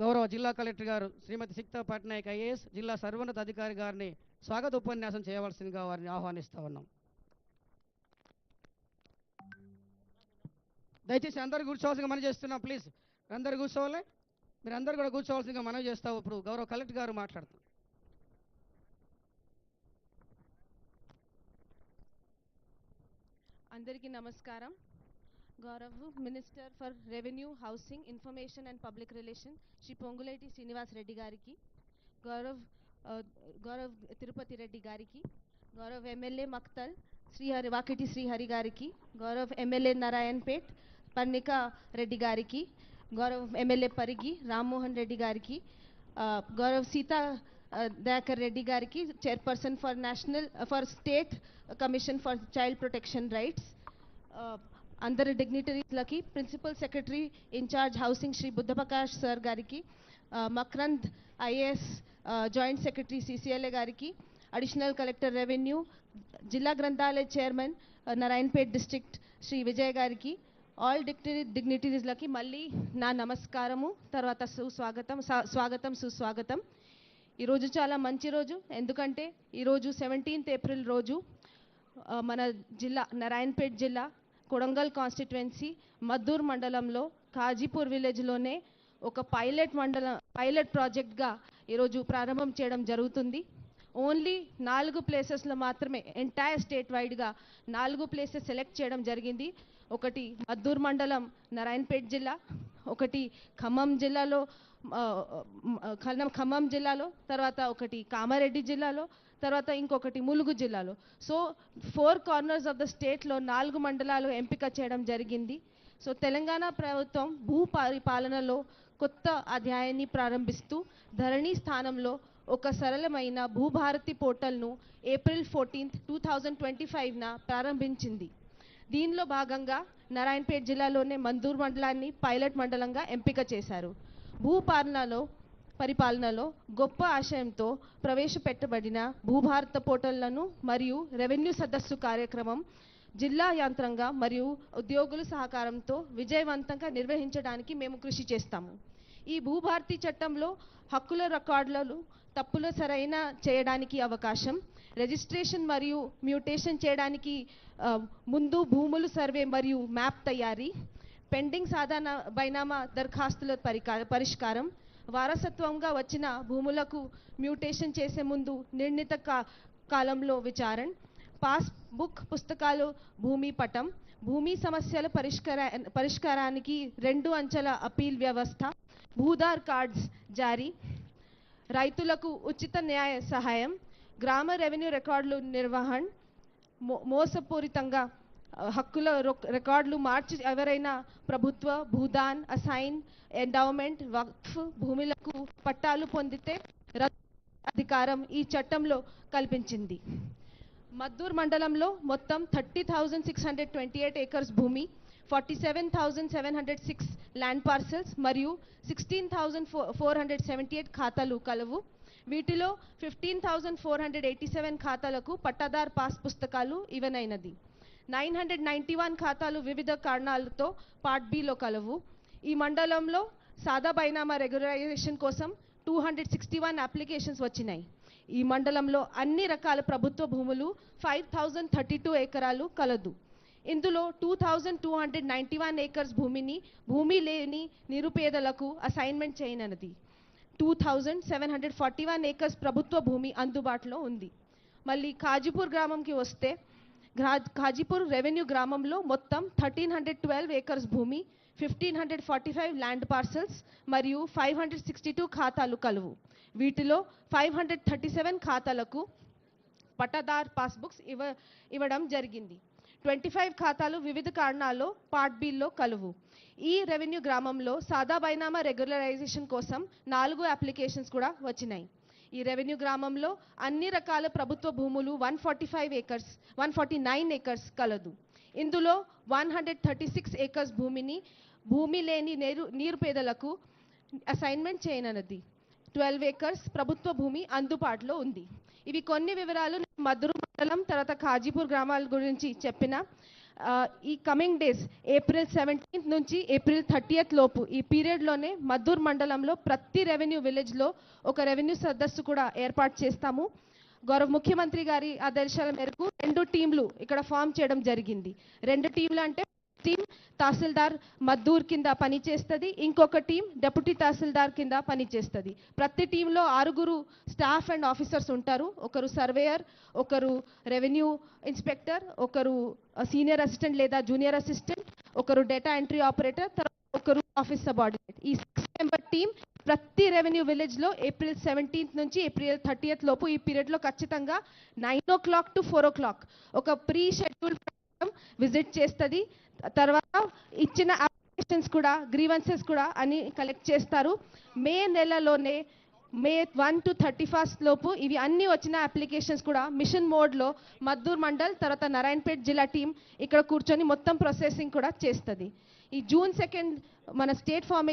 గౌరవ జిల్లా కలెక్టర్ గారు శ్రీమతి సిక్తా పట్నాయక్ ఐఏఎస్ జిల్లా సర్వోన్నత అధికారి గారిని స్వాగత ఉపన్యాసం చేయవలసిందిగా వారిని ఆహ్వానిస్తూ ఉన్నాం. దయచేసి అందరు కూర్చోవాల్సిందిగా మనం చేస్తున్నాం ప్లీజ్. అందరు కూర్చోవాలి. మీరు అందరు కూడా కూర్చోవాల్సిందిగా మనం చేస్తాం. ఇప్పుడు గౌరవ కలెక్టర్ గారు మాట్లాడుతాం అందరికీ నమస్కారం. Gaurav minister for revenue housing information and public relation Shri Ponguleti Srinivas Reddy గారికి గౌరవ్ ఆ, గౌరవ్ తిరుపతి రెడ్డి గారికి గౌరవ్ ఎమ్మెల్యే మక్తల్ శ్రీహరి వాకిటి శ్రీహరి గారికి గౌరవ్ ఎమ్మెల్యే నారాయణపేట్ పన్నిక రెడ్డి గారికి గౌరవ్ ఎమ్మెల్యే పరిగి రామ్మోహన్ రెడ్డి గారికి ఆ, గౌరవ్ సీతా ఆ, దయాకర్ రెడ్డి గారికి chairperson for national for state commission for child protection rights అందరి డిగ్నిటరీస్లకి principal secretary incharge housing Shri Buddhaprakash sir గారికి Makrand IAS joint secretary CCLA గారికి అడిషనల్ కలెక్టర్ రెవెన్యూ జిల్లా గ్రంథాలయ చైర్మన్ నారాయణపేట్ డిస్ట్రిక్ట్ శ్రీ విజయ్ గారికి ఆల్ డిగ్నిటరీ డిగ్నిటరీస్లకి మళ్ళీ నా నమస్కారము తర్వాత సుస్వాగతం స్వాగతం సుస్వాగతం. ఈరోజు చాలా మంచి రోజు ఎందుకంటే ఈరోజు సెవెంటీన్త్ ఏప్రిల్ రోజు మన జిల్లా నారాయణపేట్ జిల్లా కొడంగల్ కాన్స్టిట్యువెన్సీ మద్దూర్ మండలంలో కాజీపూర్ విలేజ్లోనే ఒక పైలట్ మండలం పైలట్ ప్రాజెక్ట్గా ఈరోజు ప్రారంభం చేయడం జరుగుతుంది. ఓన్లీ నాలుగు ప్లేసెస్లో మాత్రమే ఎంటైర్ స్టేట్ వైడ్గా నాలుగు ప్లేసెస్ సెలెక్ట్ చేయడం జరిగింది. ఒకటి మద్దూర్ మండలం నారాయణపేట్ జిల్లా. ఒకటి ఖమ్మం జిల్లాలో ఖమ్మం జిల్లాలో. తర్వాత ఒకటి కామారెడ్డి జిల్లాలో. తర్వాత ఇంకొకటి ములుగు జిల్లాలో. So four corners of the స్టేట్లో నాలుగు మండలాలు ఎంపిక చేయడం జరిగింది. సో తెలంగాణ ప్రభుత్వం భూ పరిపాలనలో కొత్త అధ్యాయాన్ని ప్రారంభిస్తూ ధరణి స్థానంలో ఒక సరళమైన భూభారతి పోర్టల్ను April fourteenth two thousand twenty ఫైవ్న ప్రారంభించింది. దీనిలో భాగంగా నారాయణపేట జిల్లాలోనే మందూర్ మండలాన్ని పైలట్ మండలంగా ఎంపిక చేశారు. భూపాలనలో పరిపాలనలో గొప్ప ఆశయంతో ప్రవేశపెట్టబడిన భూభారత పోర్టళ్ళను మరియు రెవెన్యూ సదస్సు కార్యక్రమం జిల్లా యంత్రంగా మరియు ఉద్యోగుల సహకారంతో విజయవంతంగా నిర్వహించడానికి మేము కృషి చేస్తాము. ఈ భూభారతి చట్టంలో హక్కుల రికార్డులను తప్పుల సరైన చేయడానికి అవకాశం రిజిస్ట్రేషన్ మరియు మ్యూటేషన్ చేయడానికి ముందు భూములు సర్వే మరియు మ్యాప్ తయారీ పెండింగ్ సాధారణ బైనామా దరఖాస్తుల పరికా పరిష్కారం వారసత్వంగా వచ్చిన భూములకు మ్యూటేషన్ చేసే ముందు నిర్ణీత కా కాలంలో విచారణ పాస్ బుక్ పుస్తకాలు భూమి పటం భూమి సమస్యల పరిష్కార పరిష్కారానికి రెండు అంచెల అపీల్ వ్యవస్థ భూదార్ కార్డ్స్ జారీ రైతులకు ఉచిత న్యాయ సహాయం గ్రామ రెవెన్యూ రికార్డులు నిర్వహణ మో మోసపూరితంగా హక్కుల రొక్- రికార్డులు మార్చి ఎవరైనా ప్రభుత్వ భూదాన్ అసైన్ ఎండౌమెంట్ వక్ఫ్ భూములకు పట్టాలు పొందితే రద్దు అధికారం ఈ చట్టంలో కల్పించింది. మద్దూర్ మండలంలో మొత్తం thirty thousand six hundred twenty eight acres భూమి forty seven thousand seven hundred six land parcels మరియు sixteen thousand four hundred seventy eight ఖాతాలు కలవు. వీటిలో fifteen thousand four hundred eighty seven ఖాతాలకు పట్టాదార్ పాస్ పుస్తకాలు ఇవనైనది నైన్ హండ్రెడ్ నైంటీ వన్ ఖాతాలు వివిధ కారణాలతో పార్ట్ బిలో కలవు. ఈ మండలంలో సాదా బైనామా రెగ్యులరైజేషన్ కోసం two hundred sixty one applications వచ్చినాయి. ఈ మండలంలో అన్ని రకాల ప్రభుత్వ భూములు ఫైవ్ థౌజండ్ థర్టీ టూ ఎకరాలు కలదు. ఇందులో two thousand two hundred ninety one acres భూమిని భూమి లేని నిరుపేదలకు assignment చేయనది. Two thousand seven hundred forty one acres ప్రభుత్వ భూమి అందుబాటులో ఉంది. మళ్ళీ కాజీపూర్ గ్రామంకి వస్తే ఘాజీపూర్ రెవెన్యూ గ్రామంలో మొత్తం థర్టీన్ హండ్రెడ్ ట్వెల్వ్ ఏకర్స్ భూమి fifteen hundred forty five land parcels మరియు ఫైవ్ హండ్రెడ్ సిక్స్టీ టూ ఖాతాలు కలవు. వీటిలో ఫైవ్ హండ్రెడ్ థర్టీ సెవెన్ ఖాతాలకు పట్టాదార్ పాస్బుక్స్ ఇవ్వ ఇవ్వడం జరిగింది. ట్వంటీ ఫైవ్ ఖాతాలు వివిధ కారణాల్లో పార్ట్ బిల్లో కలువు. ఈ రెవెన్యూ గ్రామంలో సాదా బైనామా రెగ్యులరైజేషన్ కోసం నాలుగు అప్లికేషన్స్ కూడా వచ్చినాయి. ఈ రెవెన్యూ గ్రామంలో అన్ని రకాల ప్రభుత్వ భూములు one forty five acres one forty nine acres కలదు. ఇందులో one hundred thirty six acres భూమిని భూమి లేని నీరు నిరుపేదలకు అసైన్మెంట్ చేయనన్నది. ట్వెల్వ్ ఏకర్స్ ప్రభుత్వ భూమి అందుబాటులో ఉంది. ఇవి కొన్ని వివరాలు మధురు మండలం తర్వాత ఖాజీపూర్ గ్రామాల గురించి చెప్పిన ఈ కమింగ్ డేస్ ఏప్రిల్ సెవెంటీన్త్ నుంచి ఏప్రిల్ థర్టీయత్ లోపు ఈ పీరియడ్లోనే మద్దూర్ మండలంలో ప్రతి రెవెన్యూ విలేజ్లో ఒక రెవెన్యూ సదస్సు కూడా ఏర్పాటు చేస్తాము. గౌరవ ముఖ్యమంత్రి గారి ఆదేశాల మేరకు రెండు టీంలు ఇక్కడ ఫామ్ చేయడం జరిగింది. రెండు టీంలు అంటే టీం తహసీల్దార్ మద్దూర్ కింద పనిచేస్తుంది. ఇంకొక టీం డెప్యూటీ తహసీల్దార్ కింద పనిచేస్తుంది. ప్రతి టీంలో ఆరుగురు స్టాఫ్ అండ్ ఆఫీసర్స్ ఉంటారు. ఒకరు సర్వేయర్ ఒకరు రెవెన్యూ ఇన్స్పెక్టర్ ఒకరు సీనియర్ అసిస్టెంట్ లేదా జూనియర్ అసిస్టెంట్ ఒకరు డేటా ఎంట్రీ ఆపరేటర్ తర్వాత ఒకరు ఆఫీస్ సబార్డినేట్ ఈ సిక్స్ మెంబర్ టీం ప్రతి రెవెన్యూ విలేజ్లో ఏప్రిల్ సెవెంటీన్త్ నుంచి ఏప్రిల్ థర్టీయత్ లోపు ఈ పీరియడ్లో ఖచ్చితంగా nine o'clock to four o'clock ఒక ప్రీ షెడ్యూల్ విజిట్ చేస్తుంది. తర్వాత ఇచ్చిన అప్లికేషన్స్ కూడా గ్రీవెన్సెస్ కూడా అని కలెక్ట్ చేస్తారు. మే నెలలోనే May one to thirty first లోపు ఇవి అన్ని వచ్చిన అప్లికేషన్స్ కూడా మిషన్ మోడ్లో మద్దూర్ మండల్ తర్వాత నారాయణపేట్ జిల్లా టీం ఇక్కడ కూర్చొని మొత్తం ప్రాసెసింగ్ కూడా చేస్తుంది. ఈ జూన్ సెకండ్ మన స్టేట్ ఫార్మింగ్